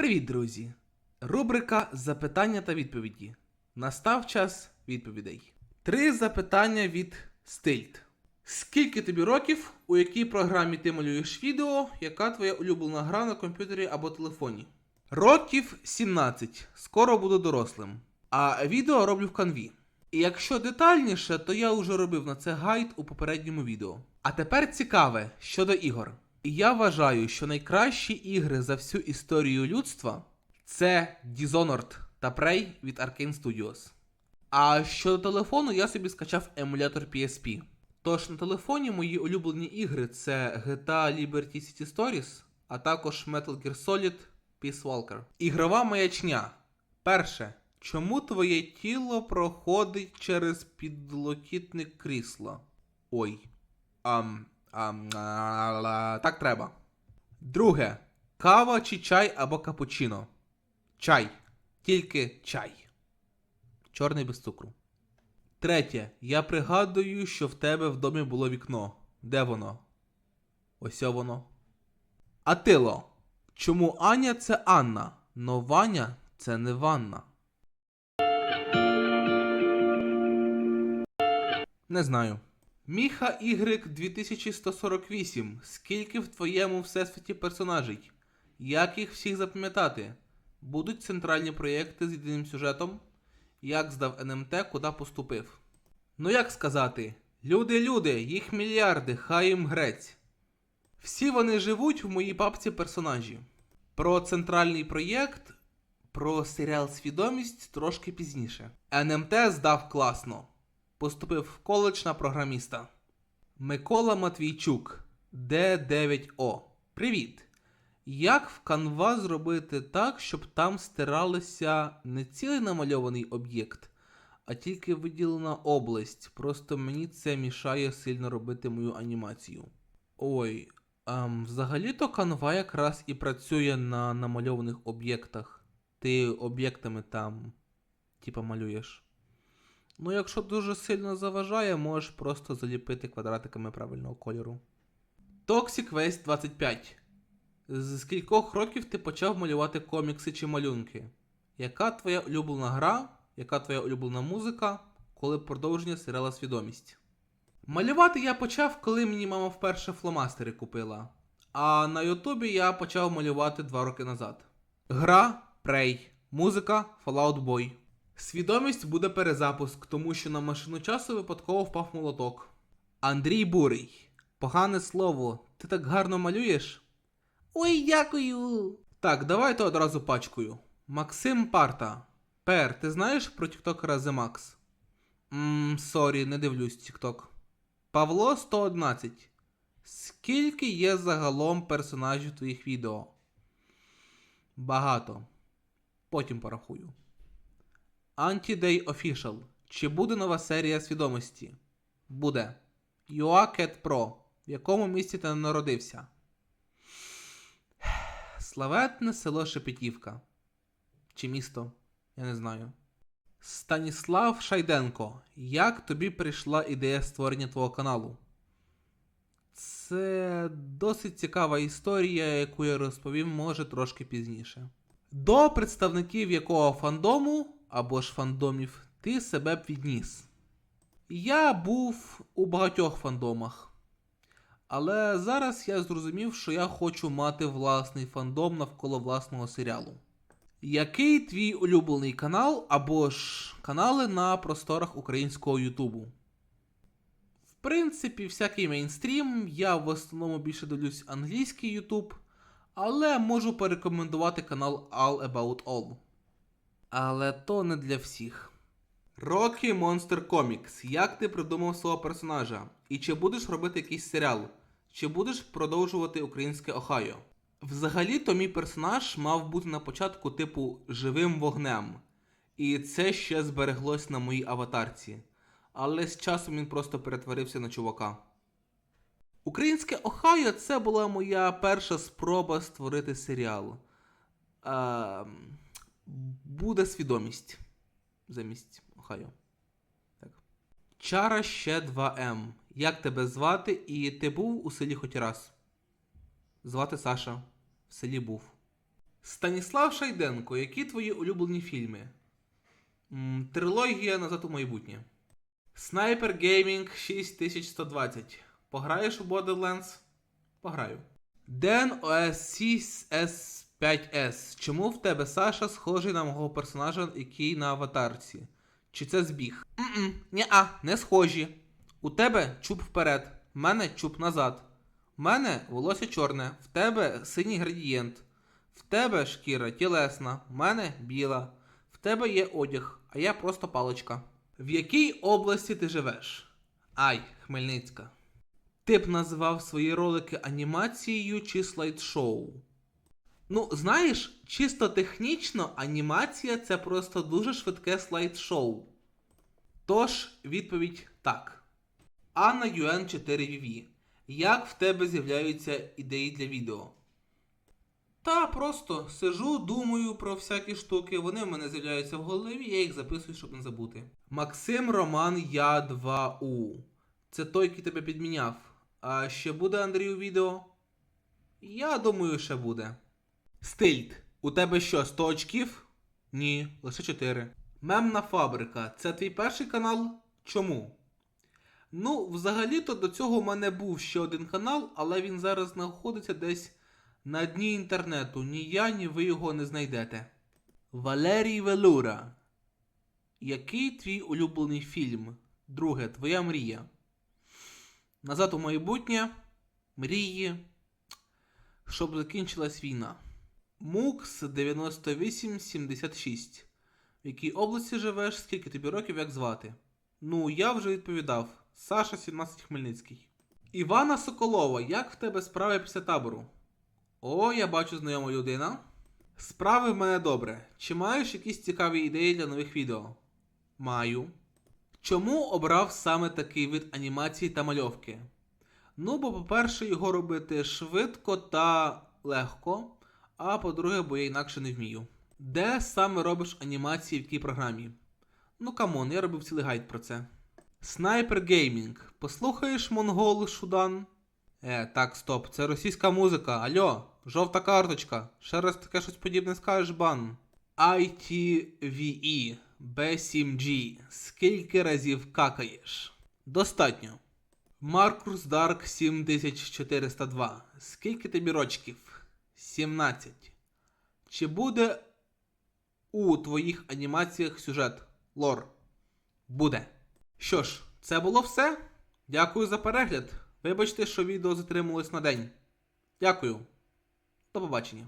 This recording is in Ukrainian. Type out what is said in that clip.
Привіт, друзі! Рубрика Запитання та відповіді. Настав час відповідей. Три запитання від Стильт. Скільки тобі років, у якій програмі ти малюєш відео, яка твоя улюблена гра на комп'ютері або телефоні? Років 17. Скоро буду дорослим. А відео роблю в канві. І якщо детальніше, то я вже робив на це гайд у попередньому відео. А тепер цікаве щодо ігор. Я вважаю, що найкращі ігри за всю історію людства це Dishonored та Prey від Arkane Studios. А щодо телефону, я собі скачав емулятор PSP. Тож на телефоні мої улюблені ігри це GTA Liberty City Stories, а також Metal Gear Solid Peace Walker. Ігрова маячня. Перше. Чому твоє тіло проходить через підлокітне крісло? Ой. Ам, а, так треба. Друге. Кава чи чай або капучино? Чай. Тільки чай. Чорний без цукру. Третє. Я пригадую, що в тебе в домі було вікно. Де воно? Ось воно. Атило. Чому Аня це Анна, но Ваня це не Ванна? Не знаю. Міха Y 2148. Скільки в твоєму всесвіті персонажей? Як їх всіх запам'ятати? Будуть центральні проєкти з єдиним сюжетом? Як здав НМТ, куди поступив? Ну як сказати? Люди, люди, їх мільярди, хай їм грець. Всі вони живуть в моїй папці персонажі. Про центральний проєкт, про серіал Свідомість трошки пізніше. НМТ здав класно. Поступив в коледж на програміста. Микола Матвійчук, Д9О. Привіт! Як в Canva зробити так, щоб там стиралися не цілий намальований об'єкт, а тільки виділена область. Просто мені це мішає сильно робити мою анімацію. Ой, ем, взагалі-то Canva якраз і працює на намальованих об'єктах. Ти об'єктами там, типа, малюєш. Ну, якщо дуже сильно заважає, можеш просто заліпити квадратиками правильного кольору. Toxic Waste 25. З скількох років ти почав малювати комікси чи малюнки? Яка твоя улюблена гра, яка твоя улюблена музика, коли продовження серіала Свідомість? Малювати я почав, коли мені мама вперше фломастери купила. А на Ютубі я почав малювати два роки назад. Гра Prey. Музика Fallout Boy. Свідомість буде перезапуск, тому що на машину часу випадково впав молоток. Андрій Бурий. Погане слово. Ти так гарно малюєш? Ой, дякую. Так, давайте одразу пачкою. Максим Парта. Пер, ти знаєш про тіктокера The Max? Ммм, сорі, не дивлюсь тікток. Павло 111. Скільки є загалом персонажів твоїх відео? Багато. Потім порахую. Anti-Day Official. Чи буде нова серія свідомості? Буде. UA Cat Pro. В якому місті ти народився? Славетне село Шепетівка. Чи місто? Я не знаю. Станіслав Шайденко. Як тобі прийшла ідея створення твого каналу? Це досить цікава історія, яку я розповім може трошки пізніше. До представників якого фандому або ж фандомів ти себе б відніс? Я був у багатьох фандомах. Але зараз я зрозумів, що я хочу мати власний фандом навколо власного серіалу. Який твій улюблений канал або ж канали на просторах українського Ютубу? В принципі, всякий мейнстрім, я в основному більше дивлюсь англійський Ютуб, але можу порекомендувати канал All About All. Але то не для всіх. Рокі Monster Comics. Як ти придумав свого персонажа? І чи будеш робити якийсь серіал? Чи будеш продовжувати українське Ohio? Взагалі-то мій персонаж мав бути на початку типу живим вогнем. І це ще збереглось на моїй аватарці. Але з часом він просто перетворився на чувака. Українське Ohio це була моя перша спроба створити серіал. Ем, буде свідомість замість Ohio. Так. Чара ще 2М. Як тебе звати? І ти був у селі хоч раз? Звати Саша. В селі був. Станіслав Шайденко, які твої улюблені фільми? Трилогія назад у майбутнє. Снайпер Геймінг 6120. Пограєш у Borderlands? Пограю. Ден OSC S5S. Чому в тебе Саша схожий на мого персонажа, який на аватарці? Чи це збіг? М-м, Ні-а, не схожі. У тебе чуб вперед, в мене чуб назад. В мене волосся чорне, в тебе синій градієнт. В тебе шкіра тілесна, в мене біла. В тебе є одяг, а я просто паличка. В якій області ти живеш? Ай, Хмельницька. Ти б назвав свої ролики анімацією чи слайд-шоу? Ну, знаєш, чисто технічно анімація це просто дуже швидке слайд-шоу. Тож, відповідь так. Анна Юен 4 VV. Як в тебе з'являються ідеї для відео? Та просто сижу, думаю про всякі штуки, вони в мене з'являються в голові, я їх записую, щоб не забути. Максим Роман Я 2У. Це той, який тебе підміняв. А ще буде Андрій у відео? Я думаю, ще буде. Стильт. У тебе що, 100 очків? Ні, лише 4. Мемна фабрика. Це твій перший канал? Чому? Ну, взагалі-то до цього в мене був ще один канал, але він зараз знаходиться десь на дні інтернету. Ні я, ні ви його не знайдете. Валерій Велура. Який твій улюблений фільм? Друге, твоя мрія. Назад у майбутнє. Мрії. Щоб закінчилась війна. Мукс 9876. В якій області живеш? Скільки тобі років, як звати? Ну, я вже відповідав. Саша 17 Хмельницький. Івана Соколова, як в тебе справи після табору? О, я бачу знайома людина. Справи в мене добре. Чи маєш якісь цікаві ідеї для нових відео? Маю. Чому обрав саме такий вид анімації та мальовки? Ну, бо, по-перше, його робити швидко та легко, а по-друге, бо я інакше не вмію. Де саме робиш анімації в якій програмі? Ну камон, я робив цілий гайд про це. Снайпер Геймінг. Послухаєш монгол Шудан? Е, так, стоп, це російська музика. Альо, жовта карточка. Ще раз таке щось подібне скажеш бан. ITVE B7G. Скільки разів какаєш? Достатньо. Маркус Дарк 7402. Скільки тобі рочків? 17. Чи буде у твоїх анімаціях сюжет? Лор? Буде. Що ж, це було все. Дякую за перегляд. Вибачте, що відео затрималось на день. Дякую. До побачення.